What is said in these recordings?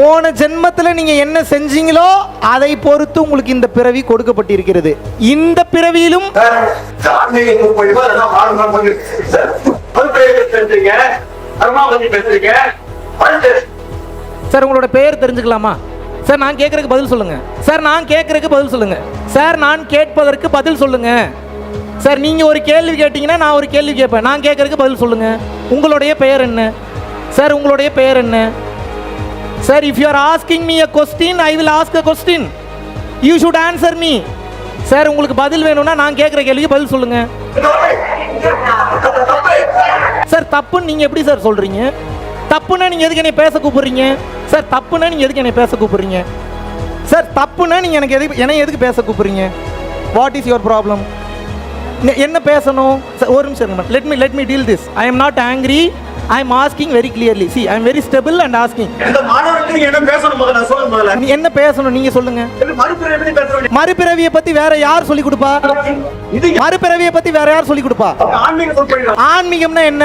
போன ஜென்மத்தில் நீங்க என்ன செஞ்சீங்களோ அதை பொறுத்து உங்களுக்கு இந்த பிறவி கொடுக்கப்பட்டிருக்கிறது. இந்த பிறவியிலும் சார் உங்களோட பெயர் தெரிஞ்சுக்கலாமா? சார் நான் கேட்கறதுக்கு பதில் சொல்லுங்க. சார் நான் கேட்கறதுக்கு பதில் சொல்லுங்க. சார் நான் கேட்பதற்கு பதில் சொல்லுங்க. சார் நீங்க ஒரு கேள்வி கேட்டீங்கன்னா நான் ஒரு கேள்வி கேட்பேன். நான் கேட்கறதுக்கு பதில் சொல்லுங்க. உங்களுடைய பெயர் என்ன? சார் உங்களுடைய பெயர் என்ன? Sir if you are asking me a question I will ask a question you should answer me sir உங்களுக்கு பதில் வேணும்னா நான் கேட்குற கேள்விக்கு பதில் சொல்லுங்க. சார் தப்புன்னு நீங்கள் எப்படி சார் சொல்கிறீங்க தப்புன்னா நீங்கள் எதுக்கு என்னை பேச கூப்பிடுறீங்க? சார் தப்புன்னா நீங்கள் எதுக்கு என்னை பேச கூப்பிடுறீங்க? சார் தப்புன்னா நீங்கள் எனக்கு எதுக்கு என்னை எதுக்கு பேச கூப்பிடுறீங்க? வாட் இஸ் யுவர் ப்ராப்ளம் என்ன பேசணும்? ஒரு நிமிஷம் இருங்க let me let me deal this I am not angry I am asking very clearly see I am very stable and asking என்ன பேசணும் நீங்க சொல்லுங்க. மறுபிறவியை பத்தி வேற யார் சொல்லி கொடுப்பா? இது மறுபிறவியை பத்தி வேற யார் சொல்லி கொடுப்பா? ஆன்மீகம்னா என்ன?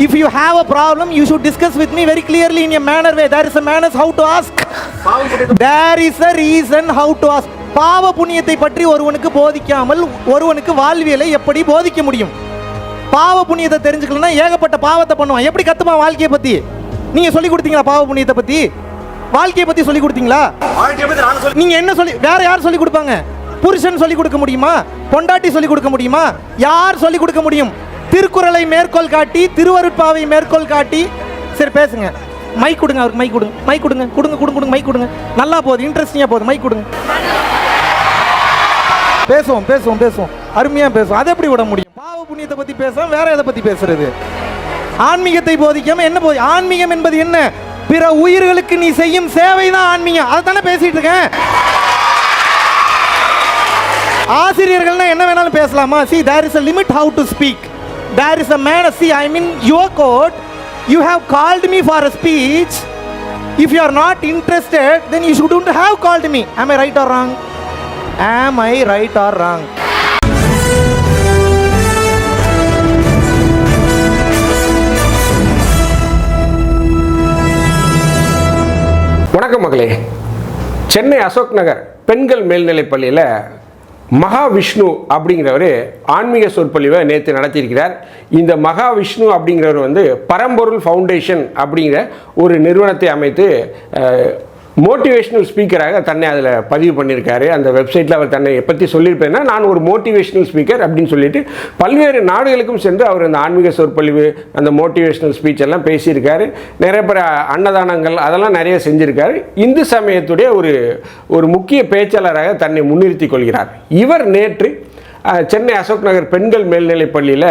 If you have a problem, you should discuss with me very clearly in a manner way. There is a manners how to ask. There is a reason how to ask. பாவ புண்ணியத்தை பற்றி ஒருவனுக்கு போதிக்காமல் ஒருவனுக்கு வாழ்வியலை எப்படி போதிக்க முடியும்? பாவ புண்ணியத்தை தெரிஞ்சுக்கலன்னா ஏகப்பட்ட பாவத்தை பண்ணுவான். எப்படி கத்துப்பான் வாழ்க்கையை பத்தி? நீங்க சொல்லி கொடுத்தீங்களா பாவ புண்ணியத்தை பத்தி? வாழ்க்கையை பத்தி சொல்லி கொடுத்தீங்களா? வாழ்க்கையை நீங்க என்ன சொல்லி வேற யார் சொல்லி கொடுப்பாங்க? புருஷன் சொல்லி கொடுக்க முடியுமா? பொண்டாட்டி சொல்லி கொடுக்க முடியுமா? யார் சொல்லி கொடுக்க முடியும்? திருக்குறளை மேற்கோள் காட்டி திருவருட்பாவை மேற்கோள் காட்டி சரி பேசுங்க. மைக் கொடுங்க அவருக்கு மைக் கொடுங்க. மைக் கொடுங்க கொடுங்க கொடுங்க கொடுங்க மைக் கொடுங்க. நல்லா போகுது இன்ட்ரெஸ்டிங்காக போகுது மைக் கொடுங்க. பேசுவோம் பேசுவோம் பேசுவோம். அருமையாக பேசுவோம். அதை எப்படி விட முடியும்? பாவ புண்ணியத்தை பற்றி பேசுவோம் வேற எதை பற்றி பேசுறது? ஆன்மீகத்தை போதிக்காம என்ன போதி? ஆன்மீகம் என்பது என்ன? பிற உயிர்களுக்கு நீ செய்யும் சேவை தான் ஆன்மீகம். அதை தானே பேசிட்டு இருக்கேன். ஆசிரியர்கள்னா என்ன வேணாலும் பேசலாமா? See there is a limit how to speak there is a man see I mean your code you have called me for a speech if you are not interested then you should have called me am I right R wrong ஆம் I right or wrong வணக்கம் மகளே. சென்னை அசோக் நகர் பெண்கள் மேல்நிலைப் பள்ளியில் மகாவிஷ்ணு அப்படிங்கிறவர் ஆன்மீக சொற்பொழிவை நேற்று நடத்தியிருக்கிறார். இந்த மகாவிஷ்ணு அப்படிங்கிறவர் வந்து பரம்பொருள் ஃபவுண்டேஷன் அப்படிங்கிற ஒரு நிறுவனத்தை அமைத்து மோட்டிவேஷ்னல் ஸ்பீக்கராக தன்னை அதில் பதிவு பண்ணியிருக்காரு. அந்த வெப்சைட்டில் அவர் தன்னை பற்றி சொல்லியிருப்பேன்னா நான் ஒரு மோட்டிவேஷ்னல் ஸ்பீக்கர் அப்படின்னு சொல்லிட்டு பல்வேறு நாடுகளுக்கும் சென்று அவர் அந்த ஆன்மீக சொற்பொழிவு அந்த மோட்டிவேஷ்னல் ஸ்பீச் எல்லாம் பேசியிருக்காரு. நிறைய பேர் அன்னதானங்கள் அதெல்லாம் நிறைய செஞ்சிருக்காரு. இந்து சமயத்துடைய ஒரு ஒரு முக்கிய பேச்சாளராக தன்னை முன்னிறுத்தி கொள்கிறார். இவர் நேற்று சென்னை அசோக் நகர் பெண்கள் மேல்நிலைப் பள்ளியில்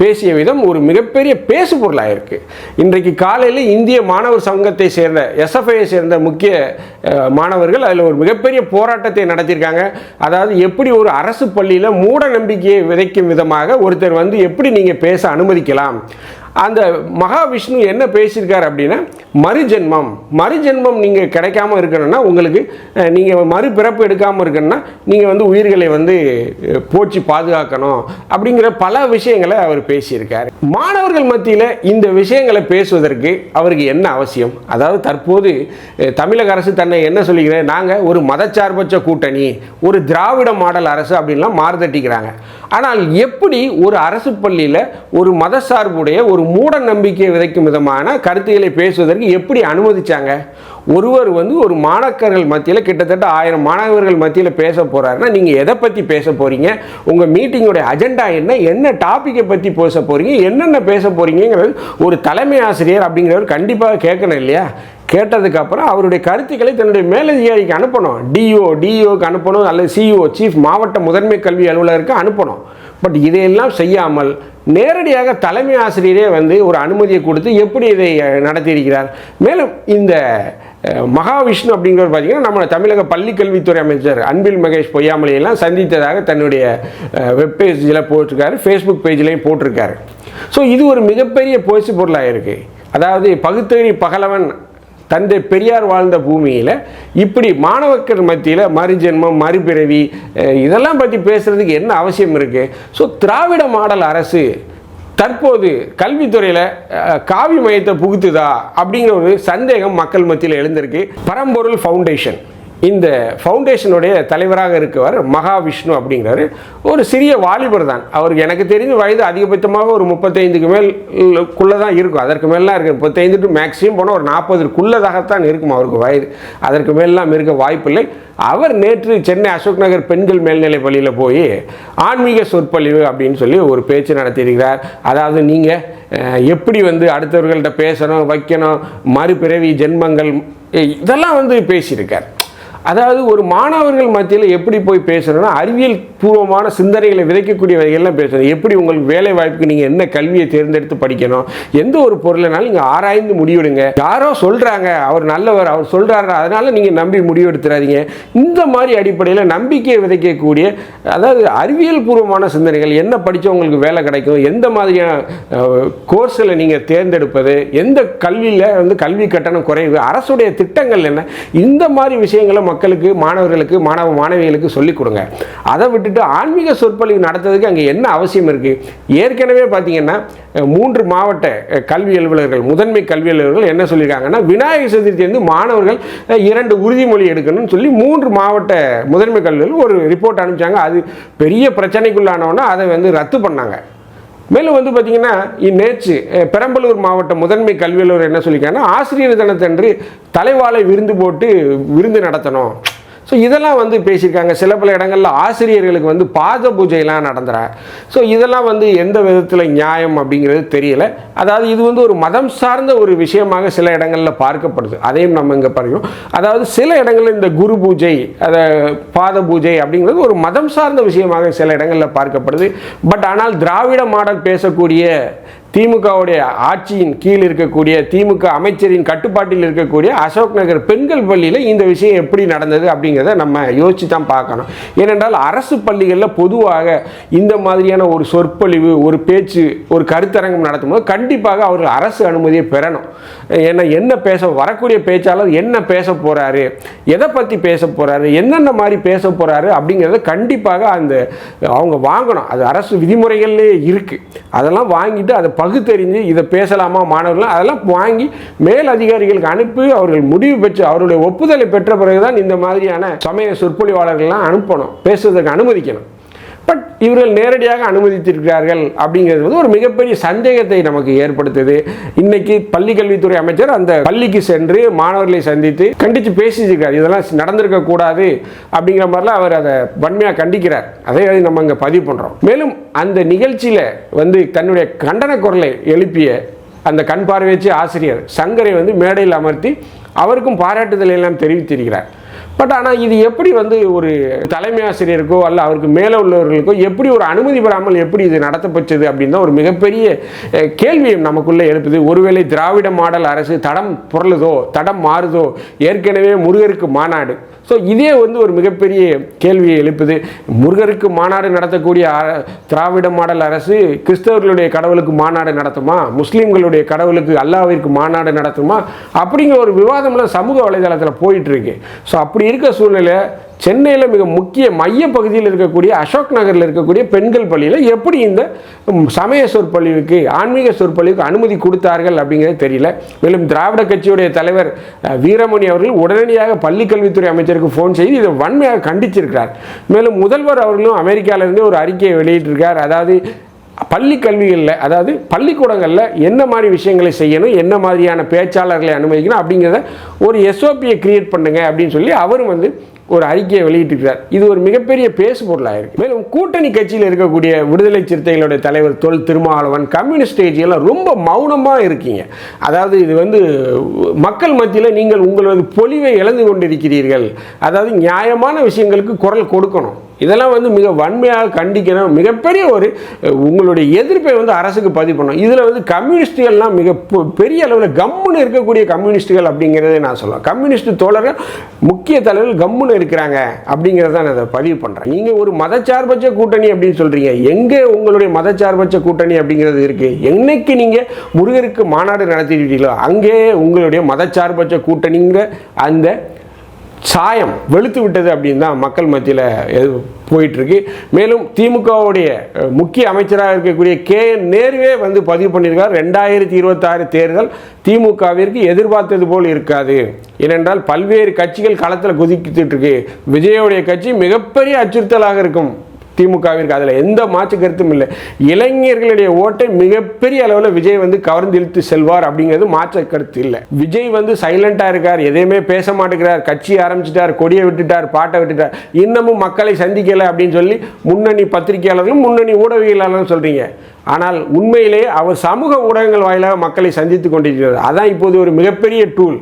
பேசிய விதம் ஒரு மிகப்பெரிய பேசு பொருளாக இருக்குது இன்றைக்கு காலையில் இந்திய மாணவர் சங்கத்தை சேர்ந்த எஸ்எஃப்ஐயை சேர்ந்த முக்கிய மாணவர்கள் அதில் ஒரு மிகப்பெரிய போராட்டத்தை நடத்தியிருக்காங்க. அதாவது எப்படி ஒரு அரசு பள்ளியில் மூட நம்பிக்கையை விதைக்கும் விதமாக ஒருத்தர் வந்து எப்படி நீங்கள் பேச அனுமதிக்கலாம்? அந்த மகாவிஷ்ணு என்ன பேசியிருக்கார் அப்படின்னா மறுஜென்மம். மறுஜென்மம் நீங்கள் கிடைக்காம இருக்கணும்னா உங்களுக்கு நீங்கள் மறுபிறப்பு எடுக்காமல் இருக்கணும்னா நீங்கள் வந்து உயிர்களை வந்து போச்சு பாதுகாக்கணும் அப்படிங்கிற பல விஷயங்களை அவர் பேசியிருக்கார். மாணவர்கள் மத்தியில் இந்த விஷயங்களை பேசுவதற்கு அவருக்கு என்ன அவசியம்? அதாவது தற்போது தமிழக அரசு தன்னை என்ன சொல்லிக்கிறது நாங்கள் ஒரு மதச்சார்பற்ற கூட்டணி ஒரு திராவிட மாடல் அரசு அப்படின்லாம் மாறுதட்டிக்கிறாங்க. ஆனால் எப்படி ஒரு அரசு பள்ளியில் ஒரு மதசார்புடைய ஒரு மூட நம்பிக்கையை விதைக்கும் விதமான கருத்துக்களை பேசுவதற்கு எப்படி அனுமதிச்சாங்க? ஒருவர் வந்து ஒரு மாணக்கர்கள் மத்தியில் கிட்டத்தட்ட ஆயிரம் மாணவர்கள் மத்தியில் பேச போகிறாருன்னா நீங்கள் எதை பற்றி பேச போகிறீங்க உங்கள் மீட்டிங்கோடைய அஜெண்டா என்ன? என்ன டாப்பிக்கை பற்றி பேச போகிறீங்க என்னென்ன பேச போகிறீங்கிறது ஒரு தலைமை ஆசிரியர் அப்படிங்கிறவர் கண்டிப்பாக கேட்கணும் இல்லையா? கேட்டதுக்கப்புறம் அவருடைய கருத்துக்களை தன்னுடைய மேலதிகாரிக்கு அனுப்பணும். டிஓ டிஓக்கு அனுப்பணும். அல்லது சிஇஓ சீஃப் மாவட்ட முதன்மை கல்வி அலுவலருக்கு அனுப்பணும். பட் இதையெல்லாம் செய்யாமல் நேரடியாக தலைமை ஆசிரியரே வந்து ஒரு அனுமதியை கொடுத்து எப்படி இதை நடத்தியிருக்கிறார். மேலும் இந்த மகாவிஷ்ணு அப்படிங்கிறவர் பார்த்தீங்கன்னா நம்ம தமிழக பள்ளிக்கல்வித்துறை அமைச்சர் அன்பில் மகேஷ் பொய்யாமலையெல்லாம் சந்தித்ததாக தன்னுடைய வெப் பேஜில் போட்டிருக்காரு. ஃபேஸ்புக் பேஜ்லேயும் போட்டிருக்காரு. ஸோ இது ஒரு மிகப்பெரிய போச்சு பொருளாக இருக்குது அதாவது பகுத்தறி பகலவன் தந்தை பெரியார் வாழ்ந்த பூமியில் இப்படி மாணவர்கள் மத்தியில் மறுஜென்மம் மறுபிறவி இதெல்லாம் பற்றி பேசுகிறதுக்கு என்ன அவசியம் இருக்குது ஸோ திராவிட மாடல் அரசு தற்போது கல்வித்துறையில் காவி மையத்தை புகுத்துதா அப்படிங்கிற ஒரு சந்தேகம் மக்கள் மத்தியில் எழுந்திருக்கு. பரம்பொருள் ஃபவுண்டேஷன் இந்த ஃபவுண்டேஷனுடைய தலைவராக இருக்கவர் மகாவிஷ்ணு அப்படிங்கிறாரு. ஒரு சிறிய வாலிபர் தான். அவருக்கு எனக்கு தெரிஞ்ச வயது அதிகபட்சமாக ஒரு முப்பத்தைந்துக்கு மேல் குள்ளே தான் இருக்கும். அதற்கு மேலாம் இருக்கு முப்பத்தைந்து டு மேக்ஸிமம் போனால் ஒரு நாற்பதுக்குள்ளதாகத்தான் இருக்கும் அவருக்கு வயது. அதற்கு மேலாம் இருக்க வாய்ப்பில்லை. அவர் நேற்று சென்னை அசோக் நகர் பெண்கள் மேல்நிலை பள்ளியில் போய் ஆன்மீக சொற்பொழிவு அப்படின்னு சொல்லி ஒரு பேச்சு நடத்தியிருக்கிறார். அதாவது நீங்கள் எப்படி வந்து அடுத்தவர்கள்ட்ட பேசணும் வைக்கணும் மறுபிறவி ஜென்மங்கள் இதெல்லாம் வந்து பேசியிருக்கார். அதாவது ஒரு மாணவர்கள் மத்தியில் எப்படி போய் பேசணும்னா அறிவியல் பூர்வமான சிந்தனைகளை விதைக்கக்கூடிய வகையெல்லாம் பேசணும். எப்படி உங்களுக்கு வேலை வாய்ப்புக்கு நீங்கள் என்ன கல்வியை தேர்ந்தெடுத்து படிக்கணும்? எந்த ஒரு பொருளைனாலும் நீங்கள் ஆராய்ந்து முடிவெடுங்க. யாரோ சொல்கிறாங்க அவர் நல்லவர் அவர் சொல்கிறாரு அதனால் நீங்கள் நம்பி முடிவெடுத்துறாதீங்க. இந்த மாதிரி அடிப்படையில் நம்பிக்கையை விதைக்கக்கூடிய அதாவது அறிவியல் பூர்வமான சிந்தனைகள் என்ன படித்தா உங்களுக்கு வேலை கிடைக்கும் எந்த மாதிரியான கோர்ஸில் நீங்கள் தேர்ந்தெடுப்பது எந்த கல்வியில் வந்து கல்வி கட்டணம் குறைவு அரசுடைய திட்டங்கள் என்ன இந்த மாதிரி விஷயங்களை மக்களுக்கு மாணவர்களுக்கு மாணவ மாணவிகளுக்கு சொல்லிக் கொடுங்க. அதை விட்டுட்டு ஆன்மீக சொற்பொழிவு நடத்துறதுக்கு அங்கே என்ன அவசியம் இருக்குது ஏற்கனவே பார்த்தீங்கன்னா மூன்று மாவட்ட கல்வி அலுவலர்கள் முதன்மை கல்வி அலுவலர்கள் என்ன சொல்லியிருக்காங்கன்னா விநாயகர் சதுர்த்தி வந்து மாணவர்கள் இரண்டு உறுதிமொழி எடுக்கணும்னு சொல்லி மூன்று மாவட்ட முதன்மை கல்வியில் ஒரு ரிப்போர்ட் அனுப்பிச்சாங்க. அது பெரிய பிரச்சனைக்குள்ளானவொன்னே அதை வந்து ரத்து பண்ணாங்க. மேலும் வந்து பார்த்தீங்கன்னா இந்நேற்று பெரம்பலூர் மாவட்ட முதன்மை கல்வி அலுவலர் என்ன சொல்லியிருக்காங்கன்னா ஆசிரியர் தினத்தன்று தலைவாழை விருந்து போட்டு விருந்து நடத்தணும். ஸோ இதெல்லாம் வந்து பேசியிருக்காங்க. சில பல இடங்களில் ஆசிரியர்களுக்கு வந்து பாத பூஜையெல்லாம் நடந்துறா. ஸோ இதெல்லாம் வந்து எந்த விதத்தில் நியாயம் அப்படிங்கிறது தெரியல. அதாவது இது வந்து ஒரு மதம் சார்ந்த ஒரு விஷயமாக சில இடங்களில் பார்க்கப்படுது. அதையும் நம்ம இங்கே பார்க்கிறோம் அதாவது சில இடங்களில் இந்த குரு பூஜை அதை பாத பூஜை அப்படிங்கிறது ஒரு மதம் சார்ந்த விஷயமாக சில இடங்களில் பார்க்கப்படுது. பட் ஆனால் திராவிட மாடல் பேசக்கூடிய திமுகவுடைய ஆட்சியின் கீழ் இருக்கக்கூடிய திமுக அமைச்சரின் கட்டுப்பாட்டில் இருக்கக்கூடிய அசோக் நகர் பெண்கள் பள்ளியில் இந்த விஷயம் எப்படி நடந்தது அப்படிங்கிறத நம்ம யோசிச்சு தான் பார்க்கணும். ஏனென்றால் அரசு பள்ளிகளில் பொதுவாக இந்த மாதிரியான ஒரு சொற்பொழிவு ஒரு பேச்சு ஒரு கருத்தரங்கம் நடத்தும்போது கண்டிப்பாக அவர்கள் அரசு அனுமதியை பெறணும். ஏன்னா என்ன பேச வரக்கூடிய பேச்சாளர் என்ன பேச போகிறாரு எதை பற்றி பேச போகிறாரு என்னென்ன மாதிரி பேச போகிறாரு அப்படிங்கிறத கண்டிப்பாக அந்த அவங்க வாங்கணும். அது அரசு விதிமுறைகள்லேயே இருக்குது அதெல்லாம் வாங்கிட்டு அதை பகுத்தறிஞ்சு இதை பேசலாமா மாணவர்கள் அதெல்லாம் வாங்கி மேல் அதிகாரிகளுக்கு அனுப்பி அவர்கள் முடிவு பெற்று அவருடைய ஒப்புதலை பெற்ற பிறகுதான் இந்த மாதிரியான சமய சொற்பொழிவாளர்கள்லாம் அனுப்பணும். பேசுவதற்கு அனுமதிக்கணும். பட் இவர்கள் நேரடியாக அனுமதித்திருக்கிறார்கள் அப்படிங்கிறது வந்து ஒரு மிகப்பெரிய சந்தேகத்தை நமக்கு ஏற்படுத்துது. இன்னைக்கு பள்ளி கல்வித்துறை அமைச்சர் அந்த பள்ளிக்கு சென்று மாணவர்களை சந்தித்து கண்டித்து பேசியிருக்கார் இதெல்லாம் நடந்திருக்க கூடாது அப்படிங்கிற மாதிரிலாம் அவர் அதை வன்மையாக கண்டிக்கிறார். அதே அதை நம்ம இங்கே பதிவு பண்ணுறோம் மேலும் அந்த நிகழ்ச்சியில் வந்து தன்னுடைய கண்டன குரலை எழுப்பிய அந்த கண் பார்வைச்சு ஆசிரியர் சங்கரை வந்து மேடையில் அமர்த்தி அவருக்கும் பாராட்டுதலை எல்லாம் தெரிவித்திருக்கிறார். பட் ஆனால் இது எப்படி வந்து ஒரு தலைமை ஆசிரியருக்கோ அல்ல அவருக்கு மேலே உள்ளவர்களுக்கோ எப்படி ஒரு அனுமதி பெறாமல் எப்படி இது நடத்தப்பட்டது அப்படின்னு தான் ஒரு மிகப்பெரிய கேள்வியும் நமக்குள்ளே எழுப்புது. ஒருவேளை திராவிட மாடல் அரசு தடம் புரளுதோ தடம் மாறுதோ ஏற்கனவே முருகருக்கு மாநாடு. ஸோ இதே வந்து ஒரு மிகப்பெரிய கேள்வியை எழுப்புது. முருகருக்கு மாநாடு நடத்தக்கூடிய திராவிட மாடல் அரசு கிறிஸ்தவர்களுடைய கடவுளுக்கு மாநாடு நடத்துமா? முஸ்லீம்களுடைய கடவுளுக்கு அல்லாவிற்கு மாநாடு நடத்துமா? அப்படிங்கிற ஒரு விவாதம்லாம் சமூக வலைதளத்தில் போயிட்டு இருக்கு. ஸோ அப்படியே இருக்க சூழ்நிலை சென்னையில் மிக முக்கிய மைய பகுதியில் இருக்கக்கூடிய அசோக் நகரில் இருக்கக்கூடிய பெண்கள் பள்ளியில் எப்படி இந்த சமய சொற்பொழிவுக்கு ஆன்மீக சொற்பொழிவுக்கு அனுமதி கொடுத்தார்கள் அப்படிங்கிறது தெரியல. மேலும் திராவிட கட்சியுடைய தலைவர் வீரமணி அவர்கள் உடனடியாக பள்ளிக்கல்வித்துறை அமைச்சருக்கு ஃபோன் செய்து இதை வன்மையாக கண்டிச்சிருக்கிறார். மேலும் முதல்வர் அவர்களும் அமெரிக்காவிலிருந்து ஒரு அறிக்கையை வெளியிட்டிருக்கார். அதாவது பள்ளி கல்விகளில் அதாவது பள்ளிக்கூடங்களில் என்ன மாதிரி விஷயங்களை செய்யணும் என்ன மாதிரியான பேச்சாளர்களை அனுமதிக்கணும் அப்படிங்கிறத ஒரு எஸ்ஓபியை கிரியேட் பண்ணுங்க அப்படின்னு சொல்லி அவரும் வந்து ஒரு அறிக்கையை வெளியிட்டிருக்கிறார். இது ஒரு மிகப்பெரிய பேசு பொருளாக இருக்கு. மேலும் கூட்டணி கட்சியில் இருக்கக்கூடிய விடுதலை சிறுத்தைகளுடைய தலைவர் தொல் திருமாவளவன் கம்யூனிஸ்ட் கட்சியெல்லாம் ரொம்ப மௌனமாக இருக்கீங்க. அதாவது இது வந்து மக்கள் மத்தியில் நீங்கள் உங்களது பொலிவை இழந்து கொண்டிருக்கிறீர்கள். அதாவது நியாயமான விஷயங்களுக்கு குரல் கொடுக்கணும். இதெல்லாம் வந்து மிக வன்மையாக கண்டிக்கணும். மிகப்பெரிய ஒரு உங்களுடைய எதிர்ப்பை வந்து அரசுக்கு பதிவு பண்ணணும். இதில் வந்து கம்யூனிஸ்டுகள்லாம் மிக பெரிய அளவில் கம்முன்னு இருக்கக்கூடிய கம்யூனிஸ்டுகள் அப்படிங்கிறத நான் சொல்லலாம். கம்யூனிஸ்ட் தோழர்கள் முக்கிய தலைவர்கள் கம்முன்னு இருக்கிறாங்க அப்படிங்கிறத நான் அதை பதிவு பண்ணுறேன் நீங்கள் ஒரு மதச்சார்பற்ற கூட்டணி அப்படின்னு சொல்கிறீங்க எங்கே உங்களுடைய மதச்சார்பற்ற கூட்டணி அப்படிங்கிறது இருக்குது என்னைக்கு நீங்கள் முருகருக்கு மாநாடு நடத்திட்டீங்களோ அங்கே உங்களுடைய மதச்சார்பற்ற கூட்டணிங்கிற அந்த சாயம் வெளுத்து விட்டது அப்படின்னு தான் மக்கள் மத்தியில் போயிட்டுருக்கு. மேலும் திமுகவுடைய முக்கிய அமைச்சராக இருக்கக்கூடிய கே என் நேருவே வந்து பதிவு பண்ணியிருக்கார். ரெண்டாயிரத்தி இருபத்தாறு தேர்தல் திமுகவிற்கு எதிர்பார்த்தது போல் இருக்காது. ஏனென்றால் பல்வேறு கட்சிகள் களத்தில் குதிக்கிட்டு இருக்கு. விஜயோடைய கட்சி மிகப்பெரிய அச்சுறுத்தலாக இருக்கும். திமுகவிற்கு அதில் எந்த மாற்று கருத்தும் இல்லை. இளைஞர்களுடைய ஓட்டை மிகப்பெரிய அளவில் விஜய் வந்து கவர்ந்து இழுத்து செல்வார் அப்படிங்கிறது மாற்ற கருத்து இல்லை. விஜய் வந்து சைலண்டாக இருக்கார் எதையுமே பேச மாட்டேங்கிறார் கட்சி ஆரம்பிச்சிட்டார் கொடியை விட்டுட்டார் பாட்டை விட்டுட்டார். இன்னமும் மக்களை சந்திக்கலை அப்படின்னு சொல்லி முன்னணி பத்திரிகையாளர்களும் முன்னணி ஊடகவியலாளரும் சொல்கிறீங்க ஆனால் உண்மையிலே அவர் சமூக ஊடகங்கள் வாயிலாக மக்களை சந்தித்து கொண்டிருக்கிறார். அதான் இப்போது ஒரு மிகப்பெரிய டூல்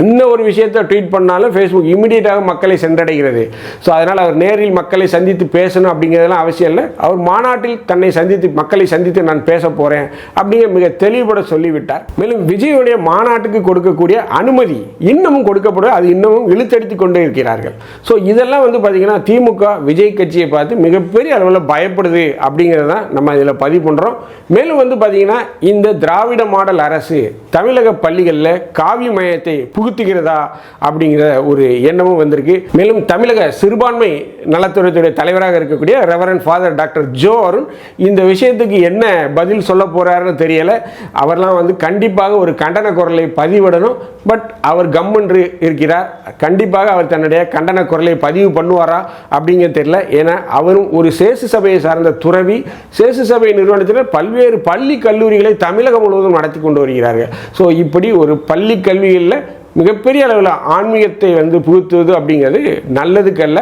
என்ன ஒரு விஷயத்தை ட்வீட் பண்ணாலும் ஃபேஸ்புக் இமீடியட்டாக மக்களை சென்றடைகிறது. ஸோ அதனால் அவர் நேரில் மக்களை சந்தித்து பேசணும் அப்படிங்கிறதெல்லாம் அவசியம் இல்லை. அவர் மாநாட்டில் தன்னை சந்தித்து மக்களை சந்தித்து நான் பேச போகிறேன் அப்படிங்கிற மிக தெளிவுபட சொல்லிவிட்டார். மேலும் விஜயுடைய மாநாட்டுக்கு கொடுக்கக்கூடிய அனுமதி இன்னமும் கொடுக்கப்படும். அது இன்னமும் இழுத்தடித்து கொண்டே இருக்கிறார்கள். ஸோ இதெல்லாம் வந்து பார்த்திங்கன்னா திமுக விஜய் கட்சியை பார்த்து மிகப்பெரிய அளவில் பயப்படுது அப்படிங்கிறத தான் நம்ம இதில் பதிவு பண்ணுறோம் மேலும் வந்து பார்த்திங்கன்னா இந்த திராவிட மாடல் அரசு தமிழக பள்ளிகளில் காவி மயத்தை புகுத்துகிறதா அப்படிங்கிற ஒரு எண்ணமும் வந்திருக்கு. மேலும் தமிழக சிறுபான்மை நலத்துறைத்துடைய தலைவராக இருக்கக்கூடிய Reverend Father Doctor Joe Arun இந்த விஷயத்துக்கு என்ன பதில் சொல்ல போறாருன்னு தெரியலை. அவர்லாம் வந்து கண்டிப்பாக ஒரு கண்டன குரலை பதிவிடணும். பட் அவர் கம்மென்று இருக்கிறார். கண்டிப்பாக அவர் தன்னுடைய கண்டன குரலை பதிவு பண்ணுவாரா அப்படிங்கிறது தெரியல. ஏன்னா அவரும் ஒரு சேசு சபையை சார்ந்த துறவி. சேசு சபை நிறுவனத்தில் பல்வேறு பள்ளி கல்லூரிகளை தமிழகம் முழுவதும் நடத்தி கொண்டு வருகிறார்கள். ஸோ இப்படி ஒரு பள்ளி கல்விகளில் மிகப்பெரிய அளவில் ஆன்மீகத்தை வந்து புகுத்துவது அப்படிங்கிறது நல்லதுக்கல்ல.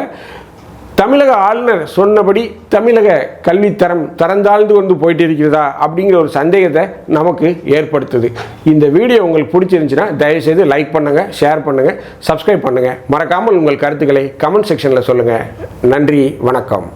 தமிழக ஆளுநர் சொன்னபடி தமிழக கல்வித்தரம் தரந்தாழ்ந்து கொண்டு போயிட்டு இருக்கிறதா அப்படிங்கிற ஒரு சந்தேகத்தை நமக்கு ஏற்படுத்துது. இந்த வீடியோ உங்களுக்கு பிடிச்சிருந்துச்சுன்னா தயவுசெய்து லைக் பண்ணுங்கள் ஷேர் பண்ணுங்கள் சப்ஸ்கிரைப் பண்ணுங்கள் மறக்காமல் உங்கள் கருத்துக்களை கமெண்ட் செக்ஷனில் சொல்லுங்கள் நன்றி வணக்கம்.